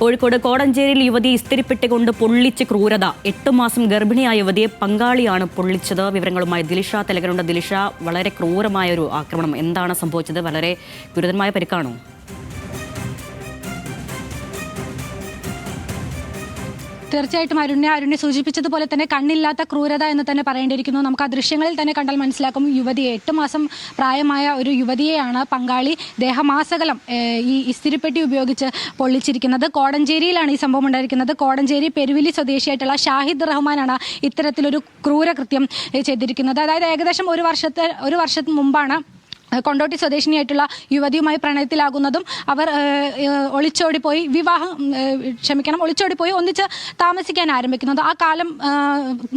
കോഴിക്കോട് കോടഞ്ചേരിയിൽ യുവതി ഇസ്തിരിപ്പെട്ടുകൊണ്ട് പൊള്ളിച്ച് ക്രൂരത. എട്ട് മാസം ഗർഭിണിയായ യുവതിയെ പങ്കാളിയാണ് പൊള്ളിച്ചത്. വിവരങ്ങളുമായി ദിലിഷ തെലകനുണ്ട് ദിലിഷ. വളരെ ക്രൂരമായ ഒരു ആക്രമണം. എന്താണ് സംഭവിച്ചത്? വളരെ ഗുരുതരമായ പരിക്കാണോ? തീർച്ചയായിട്ടും അരുണ്യ അരുണ്യ സൂചിപ്പിച്ചതുപോലെ തന്നെ കണ്ണില്ലാത്ത ക്രൂരത എന്ന് തന്നെ പറയേണ്ടിയിരിക്കുന്നു. നമുക്ക് ആ ദൃശ്യങ്ങളിൽ തന്നെ കണ്ടാൽ മനസ്സിലാക്കും. യുവതിയെ എട്ട് മാസം പ്രായമായ ഒരു യുവതിയെയാണ് പങ്കാളി ദേഹമാസകലം ഈ ഇസ്തിരിപ്പെട്ടി ഉപയോഗിച്ച് പൊള്ളിച്ചിരിക്കുന്നത്. കോടഞ്ചേരിയിലാണ് ഈ സംഭവം ഉണ്ടായിരിക്കുന്നത്. കോടഞ്ചേരി പെരുവിലി സ്വദേശിയായിട്ടുള്ള ഷാഹിദ് റഹ്മാനാണ് ഇത്തരത്തിലൊരു ക്രൂരകൃത്യം ചെയ്തിരിക്കുന്നത്. അതായത് ഏകദേശം ഒരു വർഷത്തെ ഒരു വർഷത്തിന് മുമ്പാണ് കൊണ്ടോട്ടി സ്വദേശിനിയായിട്ടുള്ള യുവതിയുമായി പ്രണയത്തിലാകുന്നതും അവർ ഒളിച്ചോടിപ്പോയി വിവാഹം ക്ഷമിക്കണം ഒളിച്ചോടിപ്പോയി ഒന്നിച്ച് താമസിക്കാൻ ആരംഭിക്കുന്നത്. ആ കാലം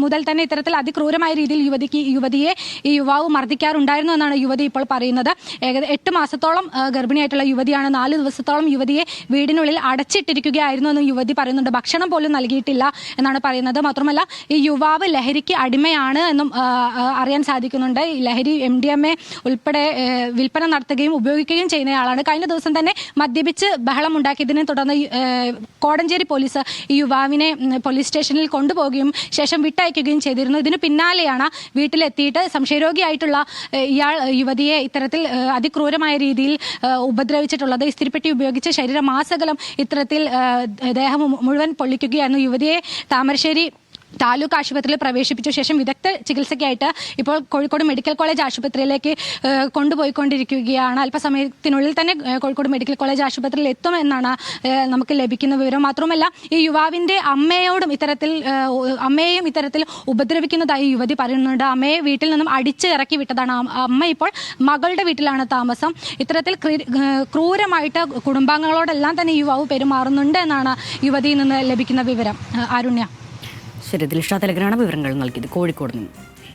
മുതൽ തന്നെ ഇത്തരത്തിൽ അതിക്രൂരമായ രീതിയിൽ യുവതിക്ക് യുവതിയെ ഈ യുവാവ് മർദ്ദിക്കാറുണ്ടായിരുന്നു എന്നാണ് യുവതി ഇപ്പോൾ പറയുന്നത്. ഏകദേശം എട്ട് മാസത്തോളം ഗർഭിണിയായിട്ടുള്ള യുവതിയാണ്. നാല് ദിവസത്തോളം യുവതിയെ വീടിനുള്ളിൽ അടച്ചിട്ടിരിക്കുകയായിരുന്നു എന്ന് യുവതി പറയുന്നുണ്ട്. ഭക്ഷണം പോലും നൽകിയിട്ടില്ല എന്നാണ് പറയുന്നത്. മാത്രമല്ല ഈ യുവാവ് ലഹരിക്ക് അടിമയാണ് എന്നും അറിയാൻ സാധിക്കുന്നുണ്ട്. ലഹരി എം ഡി എം എ ഉൾപ്പെടെ വിൽപ്പന നടത്തുകയും ഉപയോഗിക്കുകയും ചെയ്യുന്നയാളാണ്. കഴിഞ്ഞ ദിവസം തന്നെ മദ്യപിച്ച് ബഹളം ഉണ്ടാക്കിയതിനെ തുടർന്ന് കോടഞ്ചേരി പോലീസ് ഈ യുവാവിനെ പോലീസ് സ്റ്റേഷനിൽ കൊണ്ടുപോകുകയും ശേഷം വിട്ടയക്കുകയും ചെയ്തിരുന്നു. ഇതിന് പിന്നാലെയാണ് വീട്ടിലെത്തിയിട്ട് സംശയരോഗിയായിട്ടുള്ള ഇയാൾ യുവതിയെ ഇത്തരത്തിൽ അതിക്രൂരമായ രീതിയിൽ ഉപദ്രവിച്ചിട്ടുള്ളത് ഇസ്തിരിപ്പെട്ടി ഉപയോഗിച്ച് ശരീരമാസകലം ഇത്തരത്തിൽ ദേഹം മുഴുവൻ പൊള്ളിക്കുകയായിരുന്നു. യുവതിയെ താമരശ്ശേരി താലൂക്ക് ആശുപത്രിയിൽ പ്രവേശിപ്പിച്ച ശേഷം വിദഗ്ധ ചികിത്സയ്ക്കായിട്ട് ഇപ്പോൾ കോഴിക്കോട് മെഡിക്കൽ കോളേജ് ആശുപത്രിയിലേക്ക് കൊണ്ടുപോയിക്കൊണ്ടിരിക്കുകയാണ്. അല്പസമയത്തിനുള്ളിൽ തന്നെ കോഴിക്കോട് മെഡിക്കൽ കോളേജ് ആശുപത്രിയിൽ എത്തുമെന്നാണ് നമുക്ക് ലഭിക്കുന്ന വിവരം. മാത്രമല്ല ഈ യുവാവിന്റെ അമ്മയോടും ഇത്തരത്തിൽ അമ്മയെയും ഇത്തരത്തിൽ ഉപദ്രവിക്കുന്നതായി യുവതി പറയുന്നുണ്ട്. അമ്മയെ വീട്ടിൽ നിന്നും അടിച്ച് ഇറക്കി വിട്ടതാണ്. അമ്മ ഇപ്പോൾ മകളുടെ വീട്ടിലാണ് താമസം. ഇത്തരത്തിൽ ക്രൂരമായിട്ട് കുടുംബാംഗങ്ങളോടെല്ലാം തന്നെ യുവാവ് പെരുമാറുന്നുണ്ട് എന്നാണ് യുവതിയിൽ നിന്ന് ലഭിക്കുന്ന വിവരം. ആരുണ്യ? ശരി ദിൽഷ തെലകനാണ് വിവരങ്ങൾ നൽകിയത്. കോഴിക്കോട് നിന്ന്.